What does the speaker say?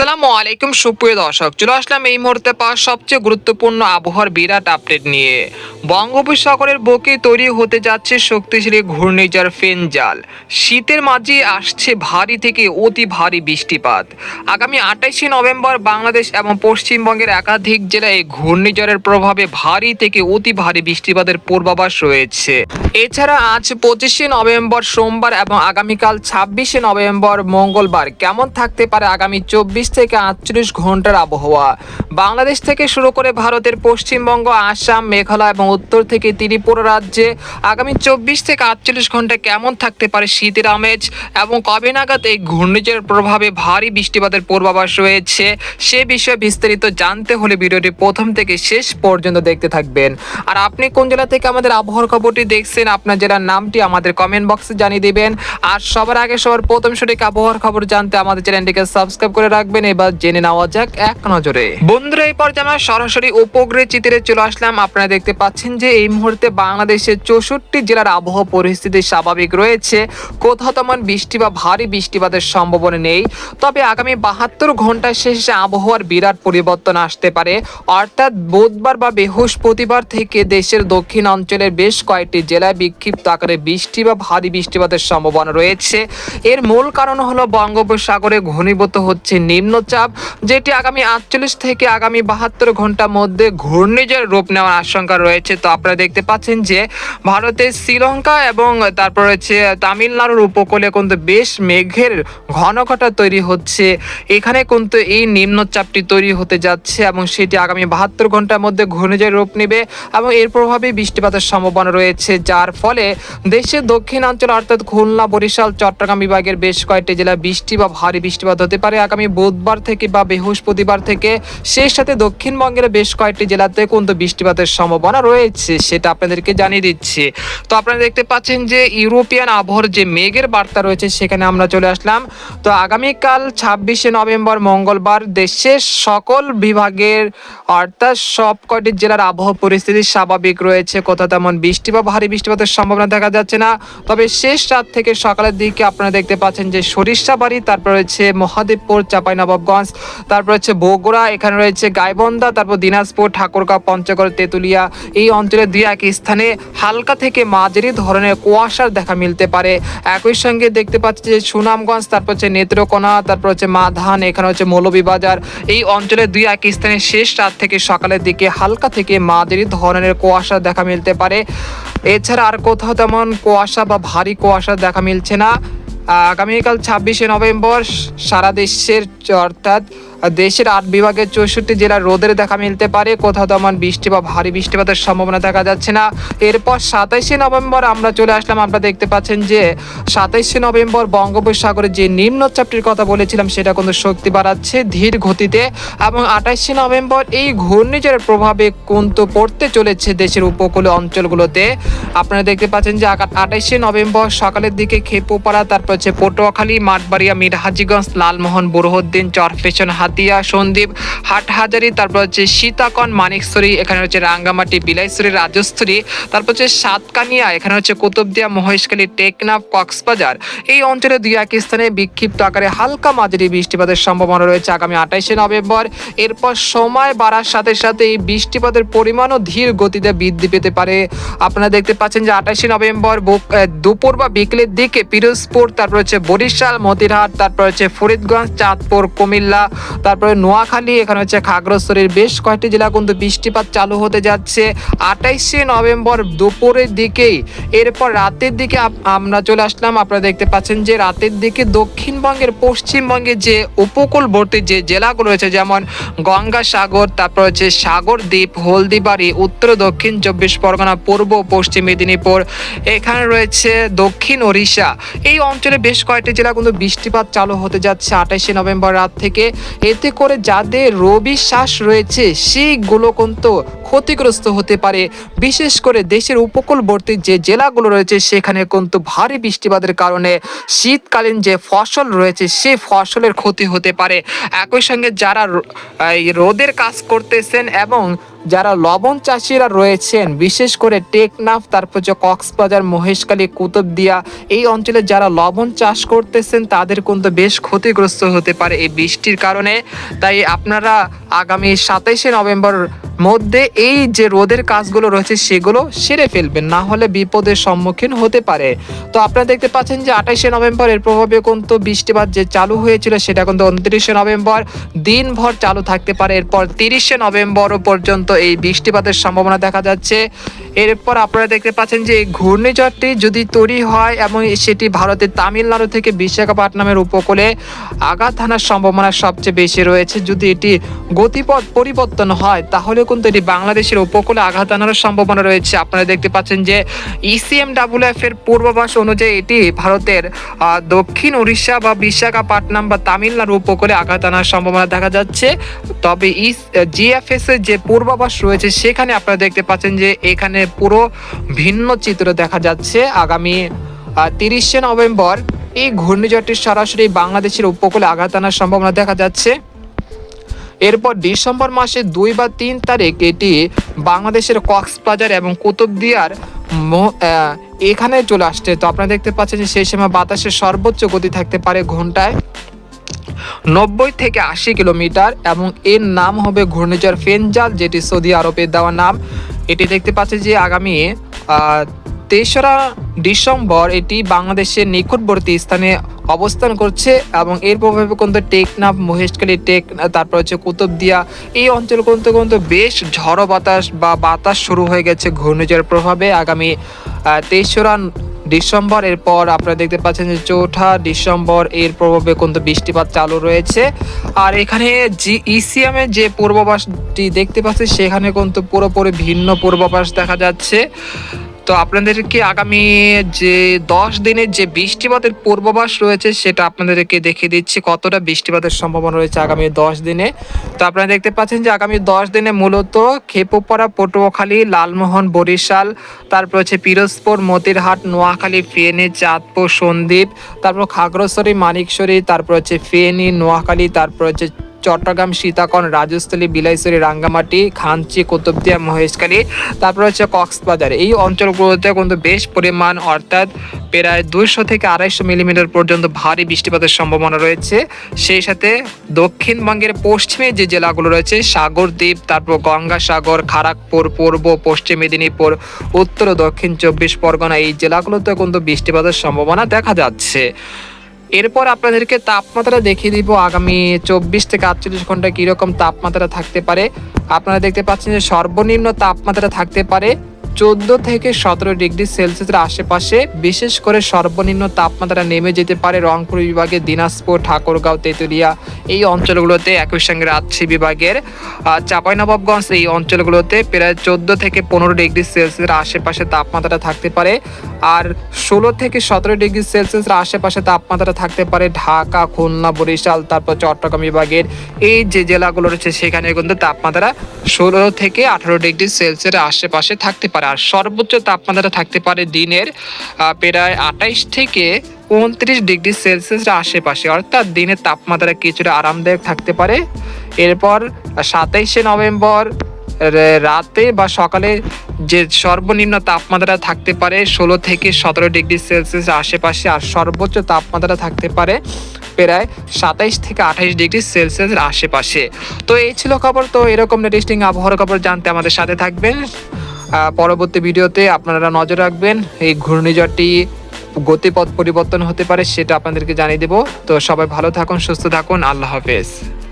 আসসালামু আলাইকুম, সুপ্রিয় দর্শক। চলে আসলাম এই মুহূর্তে পাওয়া সবচেয়ে গুরুত্বপূর্ণ আবহাওয়ার বিরাট আপডেট নিয়ে। বঙ্গোপসাগরের বুকে তৈরি হতে যাচ্ছে শক্তিশালী ঘূর্ণিঝড় ফেনজাল। শীতের মাঝে আসছে ভারী থেকে অতি ভারী বৃষ্টিপাত। আগামী আঠাইশে নভেম্বর বাংলাদেশ এবং পশ্চিমবঙ্গের একাধিক জেলায় এই ঘূর্ণিঝড়ের প্রভাবে ভারী থেকে অতি ভারী বৃষ্টিপাতের পূর্বাভাস রয়েছে। এছাড়া আজ পঁচিশে নভেম্বর সোমবার এবং আগামীকাল ছাব্বিশে নভেম্বর মঙ্গলবার কেমন থাকতে পারে আগামী চব্বিশ থেকে আটচল্লিশ ঘণ্টার আবহাওয়া। বাংলাদেশ থেকে শুরু করে ভারতের পশ্চিমবঙ্গ, আসাম, মেঘালয় এবং উত্তর থেকে ত্রিপুরা রাজ্যে আগামী চব্বিশ থেকে আটচল্লিশ ঘণ্টা কেমন থাকতে পারে শীতের আমেজ এবং কবে নাগাদ এই ঘূর্ণিঝড়ের প্রভাবে ভারী বৃষ্টিপাতের পূর্বাভাস রয়েছে সে বিষয়ে বিস্তারিত জানতে হলে ভিডিওটি প্রথম থেকে শেষ পর্যন্ত দেখতে থাকবেন। আর আপনি কোন জেলা থেকে আমাদের আবহাওয়ার খবরটি দেখছেন, আপনার জেলার নামটি আমাদের কমেন্ট বক্সে জানিয়ে দেবেন। আর সবার আগে সবার প্রথম সঠিক আবহাওয়ার খবর জানতে আমাদের চ্যানেলটিকে সাবস্ক্রাইব করে রাখবেন। এবার জেনে নেওয়া যাক এক নজরে। বন্ধুরা, এই পর্যায়ে আমরা সরাসরি উপগ্রহ চিত্রে চলে আসলাম। আপনারা দেখতে পাচ্ছেন যে এই মুহূর্তে বাংলাদেশের চৌষট্টি জেলার আবহাওয়া পরিস্থিতি স্বাভাবিক রয়েছে। কোথাও তেমন বৃষ্টি বা ভারী বৃষ্টিপাতের সম্ভাবনা নেই। তবে আগামী বাহাত্তর ঘণ্টা শেষে আবহাওয়ার বিরাট পরিবর্তন আসতে পারে। অর্থাৎ বুধবার বা বৃহস্পতিবার থেকে দেশের দক্ষিণ অঞ্চলের বেশ কয়েকটি জেলায় বিক্ষিপ্ত আকারে বৃষ্টি বা ভারী বৃষ্টিপাতের সম্ভাবনা রয়েছে। এর মূল কারণ হলো বঙ্গোপসাগরে ঘনীভূত হচ্ছে নিম্নচাপ, যেটি আগামী আটচল্লিশ থেকে আগামী বাহাত্তর ঘণ্টার মধ্যে ঘূর্ণিঝড় রূপ নেওয়ার আশঙ্কা রয়েছে। তো আপনারা দেখতে পাচ্ছেন যে ভারতের শ্রীলঙ্কা এবং তারপর হচ্ছে তামিলনাড়ুর উপকূলে কিন্তু বেশ মেঘের ঘনঘটা তৈরি হচ্ছে। এখানে কিন্তু এই নিম্নচাপটি তৈরি হতে যাচ্ছে এবং সেটি আগামী বাহাত্তর ঘণ্টার মধ্যে ঘূর্ণিঝড় রূপ নেবে এবং এর প্রভাবে বৃষ্টিপাতের সম্ভাবনা রয়েছে, যার ফলে দেশের দক্ষিণাঞ্চল অর্থাৎ খুলনা, বরিশাল, চট্টগ্রাম বিভাগের বেশ কয়েকটি জেলা বৃষ্টি বা ভারী বৃষ্টিপাত হতে পারে। আগামী বুধবার থেকে বা বৃহস্পতিবার থেকে, সেই সাথে দক্ষিণবঙ্গের বেশ কয়েকটি জেলাতে কিন্তু বৃষ্টিপাতের সম্ভাবনা রয়েছে, সেটা আপনাদেরকে জানিয়ে দিচ্ছি। তো আপনারা দেখতে পাচ্ছেন যে ইউরোপিয়ান আবহাওয়ার যে মেঘের বার্তা রয়েছে, সেখানে আমরা চলে আসলাম। তো আগামীকাল ছাব্বিশে নভেম্বর মঙ্গলবার দেশের সকল বিভাগের, অর্থাৎ সব কয়টি জেলার আবহাওয়া পরিস্থিতি স্বাভাবিক রয়েছে, কোথাও তেমন বৃষ্টি বা ভারী বৃষ্টিপাতের সম্ভাবনা দেখা যাচ্ছে না। তবে শেষ রাত থেকে সকালের দিকে আপনারা দেখতে পাচ্ছেন যে সরিষাবাড়ি, তারপর রয়েছে মহাদেবপুর চাঁপাইনবাবগঞ্জ তারপর হচ্ছে বগুড়া, এখানে রয়েছে গাইবন্ধা, তারপর দিনাজপুর, ঠাকুরগাঁও, পঞ্চগড়, তেঁতুলিয়া। এই অঞ্চলের দুই এক স্থানে হালকা থেকে মাঝারি ধরনের কুয়াশার দেখা মিলতে পারে। একই সঙ্গে দেখতে পাচ্ছি যে সুনামগঞ্জ, তারপর হচ্ছে নেত্রকোনা, তারপর হচ্ছে মাধান, এখানে হচ্ছে মৌলভীবাজার। এই অঞ্চলের দুই এক স্থানে শেষ রাত থেকে সকালের দিকে হালকা থেকে মাঝারি ধরনের কুয়াশা দেখা মিলতে পারে। এছাড়া আর কোথাও তেমন কুয়াশা বা ভারী কুয়াশা দেখা মিলছে না। আগামীকাল ছাব্বিশে নভেম্বর সারা দেশের অর্থাৎ দেশের আট বিভাগের চৌষট্টি জেলার রোদের দেখা মিলতে পারে। কোথাও তেমন বৃষ্টি বা ভারী বৃষ্টিপাতের সম্ভাবনা দেখা যাচ্ছে না। এরপর সাতাইশে নভেম্বর আমরা চলে আসলাম। আপনারা দেখতে পাচ্ছেন যে সাতাইশে নভেম্বর বঙ্গোপসাগরে যে নিম্নচাপটির কথা বলেছিলাম, সেটা কিন্তু শক্তি বাড়াচ্ছে ধীর গতিতে এবং আঠাইশে নভেম্বর এই ঘূর্ণিঝড়ের প্রভাবে কিন্তু পড়তে চলেছে দেশের উপকূলীয় অঞ্চলগুলোতে। আপনারা দেখতে পাচ্ছেন যে আঠাইশে নভেম্বর সকালের দিকে খেপুপাড়া, তারপর হচ্ছে পটুয়াখালী, মাঠবাড়িয়া, মিরহাজিগঞ্জ, লালমোহন বুরহদ্দিন চরফেশন হাতিয়া, সন্দীপ, হাটহাজারি, তারপর হচ্ছে সীতাকন, মানিকস্তরী, এখানে হচ্ছে রাঙ্গামাটি বিলাইছড়ি রাজস্থলী তারপর হচ্ছে সাতকানিয়া, এখানে হচ্ছে কুতুবদিয়া, মহেশখালী, টেকনাফ, কক্সবাজার। এই অঞ্চলে দুই এক স্থানে বিক্ষিপ্ত আকারে হালকা মাঝারি বৃষ্টিপাতের সম্ভাবনা রয়েছে আগামী আঠাইশে নভেম্বর। এরপর সময় বাড়ার সাথে সাথে এই বৃষ্টিপাতের পরিমাণও ধীর গতিতে বৃদ্ধি পেতে পারে। আপনারা দেখতে পাচ্ছেন যে আঠাইশে নভেম্বর দুপুর বা বিকেলের দিকে পিরোজপুর, তারপর হচ্ছে বরিশাল, মতিরহাট, তারপর হচ্ছে ফরিদগঞ্জ, চাঁদপুর, কুমিল্লা তারপরে নোয়াখালী, এখানে হচ্ছে খাগড়াছড়ির বেশ কয়েকটি জেলা কিন্তু বৃষ্টিপাত চালু হতে যাচ্ছে। আঠাইশে নভেম্বর দুপুরের দিকেই, এরপর রাতের দিকে আমরা চলে আসলাম। আপনারা দেখতে পাচ্ছেন যে রাতের দিকে দক্ষিণবঙ্গের পশ্চিমবঙ্গে যে উপকূলবর্তী যে জেলাগুলো রয়েছে, যেমন গঙ্গাসাগর, তারপর হচ্ছে সাগর দ্বীপ হলদিবাড়ি, উত্তর, দক্ষিণ চব্বিশ পরগনা, পূর্ব, পশ্চিম মেদিনীপুর, এখানে রয়েছে দক্ষিণ ওড়িশা। এই অঞ্চলে বেশ কয়েকটি জেলা কিন্তু বৃষ্টিপাত চালু হতে যাচ্ছে আঠাইশে নভেম্বর রাত থেকে। এতে করে যাদের রবি শ্বাস রয়েছে সেইগুলো কিন্তু ক্ষতিগ্রস্ত হতে পারে। বিশেষ করে দেশের উপকূলবর্তী যে জেলাগুলো রয়েছে, সেখানে কিন্তু ভারী বৃষ্টিপাতের কারণে শীতকালীন যে ফসল রয়েছে সে ফসলের ক্ষতি হতে পারে। একই সঙ্গে যারা রোদের কাজ করতেছেন এবং যারা লবণ চাষিরা রয়েছেন, বিশেষ করে টেকনাফ তারপর যে কক্সবাজার, মহেশখালী, কুতুবদিয়া, এই অঞ্চলে যারা লবণ চাষ করতেছেন, তাদের কিন্তু বেশ ক্ষতিগ্রস্ত হতে পারে এই বৃষ্টির কারণে। তাই আপনারা আগামী সাতাইশে নভেম্বর মধ্যে এই যে রোদের কাজগুলো রয়েছে সেগুলো সেরে ফেলবেন, না হলে বিপদের সম্মুখীন হতে পারে। তো আপনারা দেখতে পাচ্ছেন যে আঠাইশে নভেম্বর এর প্রভাবে কিন্তু বৃষ্টিপাত যে চালু হয়েছিল সেটা কিন্তু উনত্রিশে নভেম্বর দিনভর চালু থাকতে পারে। এরপর তিরিশে নভেম্বর পর্যন্ত এই বৃষ্টিপাতের সম্ভাবনা দেখা যাচ্ছে। এরপর আপনারা দেখতে পাচ্ছেন যে এই ঘূর্ণিঝড়টি যদি তৈরি হয় এবং সেটি ভারতের তামিলনাড়ু থেকে বিশাখাপট্টনমের উপকূলে আঘাত হানার সম্ভাবনা সবচেয়ে বেশি রয়েছে। যদি এটি গতিপথ পরিবর্তন হয়, তাহলে কিন্তু এটি বাংলাদেশের উপকূলে আঘাত আনার সম্ভাবনা রয়েছে, আপনারা দেখতে পাচ্ছেন যে E ইসিএম ডাব্লিউএফ এর পূর্বাভাস অনুযায়ী এটি ভারতের দক্ষিণ উড়িষ্যা বা বিশাখাপট্টনম বা তামিলনাড়ু উপকূলে আঘাত আনার সম্ভাবনা দেখা যাচ্ছে। তবে ইস জিএফএস এর যে পূর্বাভাস রয়েছে, সেখানে আপনারা দেখতে পাচ্ছেন যে এখানে পুরো ভিন্ন চিত্র দেখা যাচ্ছে। আগামী তিরিশে নভেম্বর এই ঘূর্ণিঝড়টি সরাসরি বাংলাদেশের উপকূলে আঘাত আনার সম্ভাবনা দেখা যাচ্ছে। এরপর ডিসেম্বর মাসে দুই বা তিন তারিখ এটি বাংলাদেশের কক্সবাজার এবং কুতুবদিয়ার এখানে চলে আসছে। তো আপনারা দেখতে পাচ্ছেন যে সেই সময় বাতাসের সর্বোচ্চ গতি থাকতে পারে ঘন্টায় নব্বই থেকে আশি কিলোমিটার এবং এর নাম হবে ঘূর্ণিঝড় ফেনজাল, যেটি সৌদি আরবের দেওয়া নাম। এটি দেখতে পাচ্ছি যে আগামী তেসরা ডিসেম্বর এটি বাংলাদেশের নিকটবর্তী স্থানে অবস্থান করছে এবং এর প্রভাবে কিন্তু টেকনাফ, মহেশখালী, টেক, তারপর হচ্ছে কুতুবদিয়া, এই অঞ্চল কিন্তু কিন্তু বেশ ঝড়ো বাতাস বা বাতাস শুরু হয়ে গেছে ঘূর্ণিঝড়ের প্রভাবে। আগামী তেসরা ডিসেম্বর, এরপর আপনারা দেখতে পাচ্ছেন যে চৌঠা ডিসেম্বর এর প্রভাবে কিন্তু বৃষ্টিপাত চালু রয়েছে। আর এখানে জি ইসিএমের যে পূর্বাভাসটি দেখতে পাচ্ছি সেখানে কিন্তু পুরোপুরি ভিন্ন পূর্বাভাস দেখা যাচ্ছে। তো আপনাদেরকে আগামী যে দশ দিনের যে বৃষ্টিপাতের পূর্বাভাস রয়েছে, সেটা আপনাদেরকে দেখিয়ে দিচ্ছি, কতটা বৃষ্টিপাতের সম্ভাবনা রয়েছে আগামী দশ দিনে। তো আপনারা দেখতে পাচ্ছেন যে আগামী দশ দিনে মূলত খেপুপাড়া, পটুয়াখালী, লালমোহন, বরিশাল, তারপর হচ্ছে পিরোজপুর, মতিরহাট, নোয়াখালী, ফেনী, চাঁদপুর, সন্দ্বীপ, তারপর খাগড়াছড়ি মানিকছড়ি তারপর হচ্ছে ফেনী, নোয়াখালী, তারপর হচ্ছে চট্টগ্রাম সীতাকন রাজস্থলী বিলাইছড়ি, রাঙ্গামাটি, খাঞ্চি, কুতুবদিয়া, মহেশখালী, তারপর হচ্ছে কক্সবাজার। এই অঞ্চলগুলোতে কিন্তু বেশ পরিমাণ, অর্থাৎ প্রায় দুইশো থেকে আড়াইশো মিলিমিটার পর্যন্ত ভারী বৃষ্টিপাতের সম্ভাবনা রয়েছে। সেই সাথে দক্ষিণবঙ্গের পশ্চিমে যে জেলাগুলো রয়েছে, সাগরদ্বীপ, তারপর গঙ্গাসাগর খড়গপুর পূর্ব, পশ্চিম মেদিনীপুর, উত্তর ও দক্ষিণ চব্বিশ পরগনা, এই জেলাগুলোতে কিন্তু বৃষ্টিপাতের সম্ভাবনা দেখা যাচ্ছে। এরপর আপনাদেরকে তাপমাত্রা দেখিয়ে দিব আগামী চব্বিশ থেকে আটচল্লিশ ঘণ্টা কীরকম তাপমাত্রা থাকতে পারে। আপনারা দেখতে পাচ্ছেন যে সর্বনিম্ন তাপমাত্রা থাকতে পারে চোদ্দ থেকে সতেরো ডিগ্রি সেলসিয়াসের আশেপাশে, বিশেষ করে সর্বনিম্ন তাপমাত্রা নেমে যেতে পারে রংপুর বিভাগের দিনাজপুর, ঠাকুরগাঁও, তেঁতুলিয়া। এই অঞ্চলগুলোতে একই সঙ্গে রাজশাহী বিভাগের চাঁপাইনবাবগঞ্জ এই অঞ্চলগুলোতে প্রায় চোদ্দ থেকে পনেরো ডিগ্রি সেলসিয়াসের আশেপাশে তাপমাত্রা থাকতে পারে। আর ষোলো থেকে সতেরো ডিগ্রি সেলসিয়াসের আশেপাশে তাপমাত্রা থাকতে পারে ঢাকা, খুলনা, বরিশাল, তারপর চট্টগ্রাম বিভাগের। এই যে জেলাগুলো রয়েছে, সেখানে কিন্তু তাপমাত্রা ষোলো থেকে আঠারো ডিগ্রি সেলসিয়াসের আশেপাশে থাকতে পারে। আর সর্বোচ্চ তাপমাত্রা থাকতে পারে দিনের প্রায় আঠাইশ থেকে উনত্রিশ ডিগ্রি সেলসিয়াসের আশেপাশে। অর্থাৎ দিনের তাপমাত্রা কিছুটা আরামদায়ক থাকতে পারে। এরপর সাতাইশে নভেম্বর রাতে বা সকালে যে সর্বনিম্ন তাপমাত্রা থাকতে পারে ষোলো থেকে সতেরো ডিগ্রি সেলসিয়াস আশেপাশে, আর সর্বোচ্চ তাপমাত্রা থাকতে পারে প্রায় সাতাইশ থেকে আঠাইশ ডিগ্রি সেলসিয়াসের আশেপাশে। তো এই ছিল খবর। তো এরকম লেটেস্টিং আবহাওয়ার খবর জানতে আমাদের সাথে থাকবেন। পরবর্তী ভিডিওতে আপনারা নজর রাখবেন, এই ঘূর্ণিঝড়টি গতিপথ পরিবর্তন হতে পারে সেটা আপনাদেরকে জানিয়ে দেব। তো সবাই ভালো থাকুন, সুস্থ থাকুন, আল্লাহ হাফেজ।